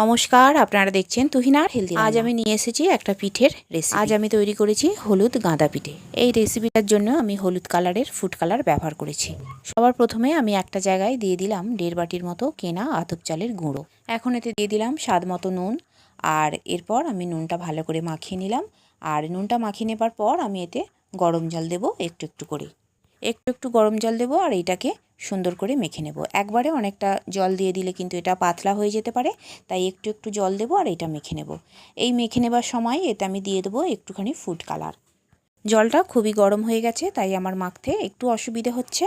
নমস্কার আপনারা দেখছেন তুহিনার হেলদি আজ আমি নিয়ে এসেছি একটা পিঠের রেসিপি আজ আমি তৈরি করেছি হলুদ গাঁদা পিঠে। এই রেসিপিটার জন্য আমি হলুদ কালারের ফুড কালার ব্যবহার করেছি। সবার প্রথমে আমি একটা জায়গায় দিয়ে দিলাম দেড় বাটির মতো কেনা আতপ চালের গুঁড়ো। এখন এতে দিয়ে দিলাম স্বাদ মতো নুন আর এরপর আমি নুনটা ভালো করে মাখিয়ে নিলাম। আর নুনটা মাখিয়ে নেবার পর আমি এতে গরম জল দেবো একটু একটু করে। একটু একটু গরম জল দেবো আর এইটাকে সুন্দর করে মেখে নেব। একবারে অনেকটা জল দিয়ে দিলে কিন্তু এটা পাতলা হয়ে যেতে পারে, তাই একটু একটু জল দেবো আর এটা মেখে নেব। এই মেখে নেবার সময় এতে আমি দিয়ে দেবো একটুখানি ফুড কালার। জলটা খুবই গরম হয়ে গেছে, তাই আমার মাখতে একটু অসুবিধে হচ্ছে।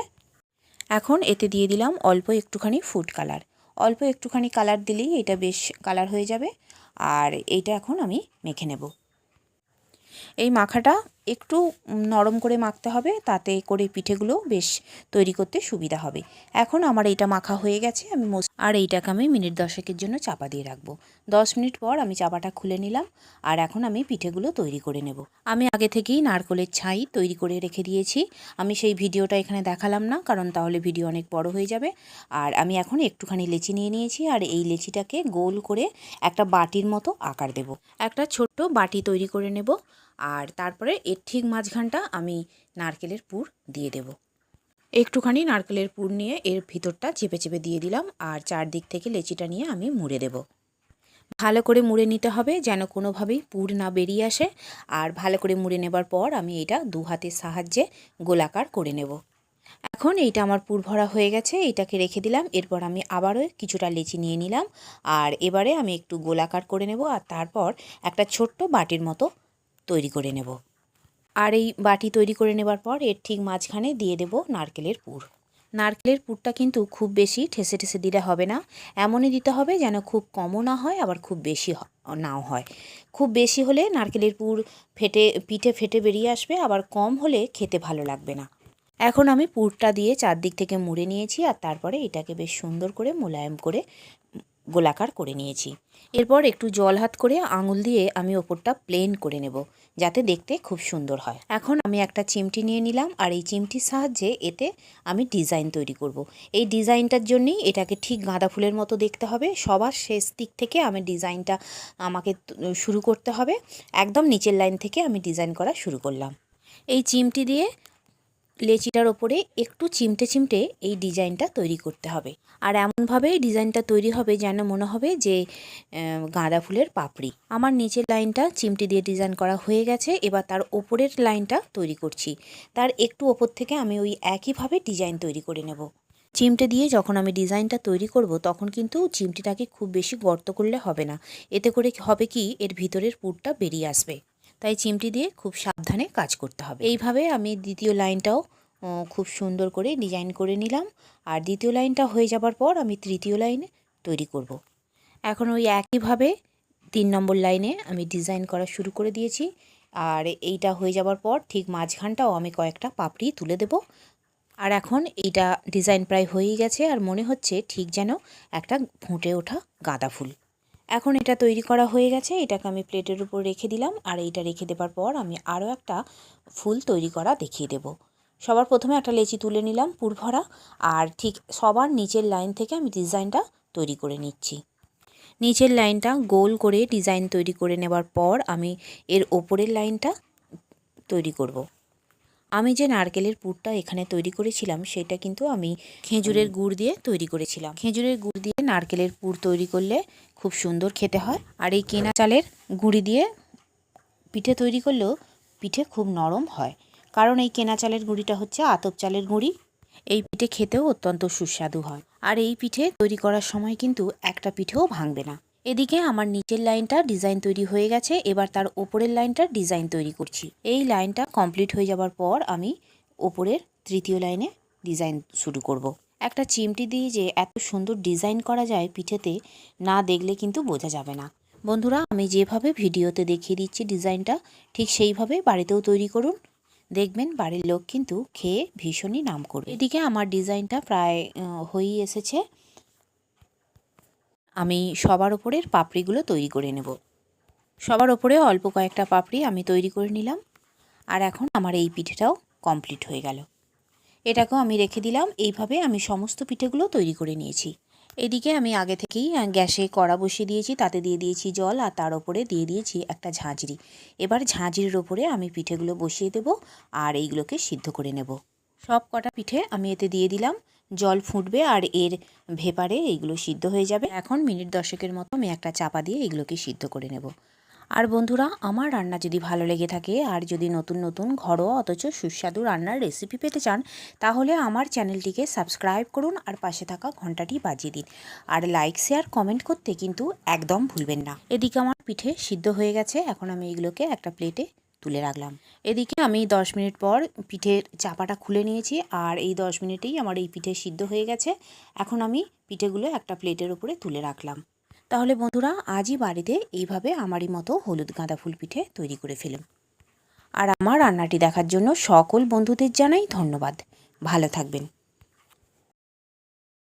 এখন এতে দিয়ে দিলাম অল্প একটুখানি ফুড কালার। অল্প একটুখানি কালার দিলেই এটা বেশ কালার হয়ে যাবে, আর এইটা এখন আমি মেখে নেব। এই মাখাটা একটু নরম করে মাখতে হবে, তাতে করে পিঠেগুলো বেশ তৈরি করতে সুবিধা হবে। এখন আমার এইটা মাখা হয়ে গেছে, আমি আর এইটাকে আমি মিনিট দশেকের জন্য চাপা দিয়ে রাখব। দশ মিনিট পর আমি চাপাটা খুলে নিলাম, আর এখন আমি পিঠেগুলো তৈরি করে নেব। আমি আগে থেকেই নারকলের ছাই তৈরি করে রেখে দিয়েছি। আমি সেই ভিডিওটা এখানে দেখালাম না, কারণ তাহলে ভিডিও অনেক বড় হয়ে যাবে। আর আমি এখন একটুখানি লেচি নিয়ে নিয়েছি, আর এই লেচিটাকে গোল করে একটা বাটির মতো আকার দেব। একটা ছোট্ট বাটি তৈরি করে নেব, আর তারপরে এর ঠিক মাঝখানটা আমি নারকেলের পুর দিয়ে দেব। একটুখানি নারকেলের পুর নিয়ে এর ভিতরটা চেপে চেপে দিয়ে দিলাম আর চারদিক থেকে লেচিটা নিয়ে আমি মুড়ে দেব। ভালো করে মুড়ে নিতে হবে যেন কোনোভাবেই পুর না বেরিয়ে আসে আর ভালো করে মুড়ে নেবার পর আমি এটা দু হাতের সাহায্যে গোলাকার করে নেব। এখন এইটা আমার পুর ভরা হয়ে গেছে, এটাকে রেখে দিলাম, এরপর আমি আবারও কিছুটা লেচি নিয়ে নিলাম আর এবারে আমি একটু গোলাকার করে নেব আর তারপর একটা ছোট্ট বাটির মতো তৈরি করে নেব। আর এই বাটি তৈরি করে নেবার পর এর ঠিক মাঝখানে দিয়ে দেব নারকেলের পুর। নারকেলের পুরটা কিন্তু খুব বেশি ঠেসে ঠেসে দিলে হবে না। এমনই দিতে হবে যেন খুব কমও না হয়, আবার খুব বেশি নাও হয়। খুব বেশি হলে নারকেলের পুর ফেটে, পিঠে ফেটে বেরিয়ে আসবে, আবার কম হলে খেতে ভালো লাগবে না। এখন আমি পুরটা দিয়ে চারদিক থেকে মুড়ে নিয়েছি আর তারপরে এটাকে বেশ সুন্দর করে মোলায়েম করে গোলাকার করে নিয়েছি। এরপর একটু জল হাত করে আঙুল দিয়ে আমি ওপরটা প্লেন করে নেব, যাতে দেখতে খুব সুন্দর হয়। এখন আমি একটা চিমটি নিয়ে নিলাম আর এই চিমটির সাহায্যে এতে আমি ডিজাইন তৈরি করব। এই ডিজাইনটার জন্যই এটাকে ঠিক গাঁদা ফুলের মতো দেখতে হবে। সবার শেষ দিক থেকে আমি ডিজাইনটা আমাকে শুরু করতে হবে। একদম নিচের লাইন থেকে আমি ডিজাইন করা শুরু করলাম। এই চিমটি দিয়ে লেচিটার ওপরে একটু চিমটে চিমটে এই ডিজাইনটা তৈরি করতে হবে। আর এমনভাবে ডিজাইনটা তৈরি হবে যেন মনে হবে যে গাঁদা ফুলের পাপড়ি। আমার নিচের লাইনটা চিমটি দিয়ে ডিজাইন করা হয়ে গেছে, এবার তার ওপরের লাইনটা তৈরি করছি। তার একটু ওপর থেকে আমি ওই একইভাবে ডিজাইন তৈরি করে নেব। চিমটে দিয়ে যখন আমি ডিজাইনটা তৈরি করব, তখন কিন্তু চিমটিটাকে খুব বেশি গর্ত করলে হবে না। এতে করে হবে কি, এর ভিতরের পুরটা বেরিয়ে আসবে। তাই চিমটি দিয়ে খুব সাবধানে কাজ করতে হবে। এইভাবে আমি দ্বিতীয় লাইনটাও খুব সুন্দর করে ডিজাইন করে নিলাম। আর দ্বিতীয় লাইনটা হয়ে যাবার পর আমি তৃতীয় লাইনে তৈরি করব। এখন ওই একইভাবে তিন নম্বর লাইনে আমি ডিজাইন করা শুরু করে দিয়েছি। আর এইটা হয়ে যাবার পর ঠিক মাঝখানটাও আমি কয়েকটা পাপড়ি তুলে দেব। আর এখন এইটা ডিজাইন প্রায় হয়েই গেছে। আর মনে হচ্ছে ঠিক যেন একটা ফুটে ওঠা গাঁদা ফুল। এখন এটা তৈরি করা হয়ে গেছে, এটাকে আমি প্লেটের উপর রেখে দিলাম, আর এইটা রেখে দেবার পর আমি আরও একটা ফুল তৈরি করা দেখিয়ে দেব সবার প্রথমে একটা লেচি তুলে নিলাম পুরভরা আর ঠিক সবার নিচের লাইন থেকে আমি ডিজাইনটা তৈরি করে নিচ্ছি নিচের লাইনটা গোল করে ডিজাইন তৈরি করে নেবার পর আমি এর ওপরের লাইনটা তৈরি করব। আমি যে নারকেলের পুরটা এখানে তৈরি করেছিলাম সেটা কিন্তু আমি খেজুরের গুড় দিয়ে তৈরি করেছিলাম। খেজুরের গুড় দিয়ে নারকেলের পুর তৈরি করলে খুব সুন্দর খেতে হয়। আর এই কেনা চালের গুঁড়ি দিয়ে পিঠে তৈরি করলেও পিঠে খুব নরম হয়। কারণ এই কেনা চালের গুঁড়িটা হচ্ছে আতপ চালের গুঁড়ি। এই পিঠে খেতেও অত্যন্ত সুস্বাদু হয়। আর এই পিঠে তৈরি করার সময় কিন্তু একটা পিঠেও ভাঙবে না। এদিকে আমার নিচের লাইনটা ডিজাইন তৈরি হয়ে গেছে, এবার তার ওপরের লাইনটা ডিজাইন তৈরি করছি। এই লাইনটা কমপ্লিট হয়ে যাবার পর আমি ওপরের তৃতীয় লাইনে ডিজাইন শুরু করব। একটা চিমটি দিয়ে যে এত সুন্দর ডিজাইন করা যায় পিঠেতে, না দেখলে কিন্তু বোঝা যাবে না। বন্ধুরা, আমি যেভাবে ভিডিওতে দেখিয়ে দিচ্ছি ডিজাইনটা, ঠিক সেইভাবে বাড়িতেও তৈরি করুন। দেখবেন বাড়ির লোক কিন্তু খেয়ে ভীষণই নাম করবে। এদিকে আমার ডিজাইনটা প্রায় হয়েই এসেছে। আমি সবার ওপরের পাপড়িগুলো তৈরি করে নেব। সবার ওপরে অল্প কয়েকটা পাপড়ি আমি তৈরি করে নিলাম। আর এখন আমার এই পিঠেটাও কমপ্লিট হয়ে গেল। এটাকেও আমি রেখে দিলাম। এইভাবে আমি সমস্ত পিঠেগুলো তৈরি করে নিয়েছি। এদিকে আমি আগে থেকেই গ্যাসে কড়া বসিয়ে দিয়েছি, তাতে দিয়ে দিয়েছি জল, আর তার ওপরে দিয়ে দিয়েছি একটা ঝাঁঝরি। এবার ঝাঁঝরির ওপরে আমি পিঠেগুলো বসিয়ে দেব, আর এইগুলোকে সিদ্ধ করে নেব। সব কটা পিঠে আমি এতে দিয়ে দিলাম। জল ফুটবে আর এর ভেপারে এইগুলো সিদ্ধ হয়ে যাবে। এখন মিনিট দশেকের মতো আমি একটা চাপা দিয়ে এগুলোকে সিদ্ধ করে নেব। আর বন্ধুরা, আমার রান্না যদি ভালো লেগে থাকে আর যদি নতুন নতুন ঘরোয়া অথচ সুস্বাদু রান্নার রেসিপি পেতে চান, তাহলে আমার চ্যানেলটিকে সাবস্ক্রাইব করুন আর পাশে থাকা ঘন্টাটি বাজিয়ে দিন। আর লাইক শেয়ার কমেন্ট করতে কিন্তু একদম ভুলবেন না। এদিকে আমার পিঠে সিদ্ধ হয়ে গেছে, এখন আমি এগুলোকে একটা প্লেটে তুলে রাখলাম। এদিকে আমি দশ মিনিট পর পিঠের চাপাটা খুলে নিয়েছি আর এই দশ মিনিটেই আমার এই পিঠে সিদ্ধ হয়ে গেছে। এখন আমি পিঠেগুলো একটা প্লেটের উপরে তুলে রাখলাম। তাহলে বন্ধুরা, আজই বাড়িতে এইভাবে আমারই মতো হলুদ গাঁদা ফুল পিঠে তৈরি করে ফেলুন। আর আমার রান্নাটি দেখার জন্য সকল বন্ধুদের জানাই ধন্যবাদ। ভালো থাকবেন।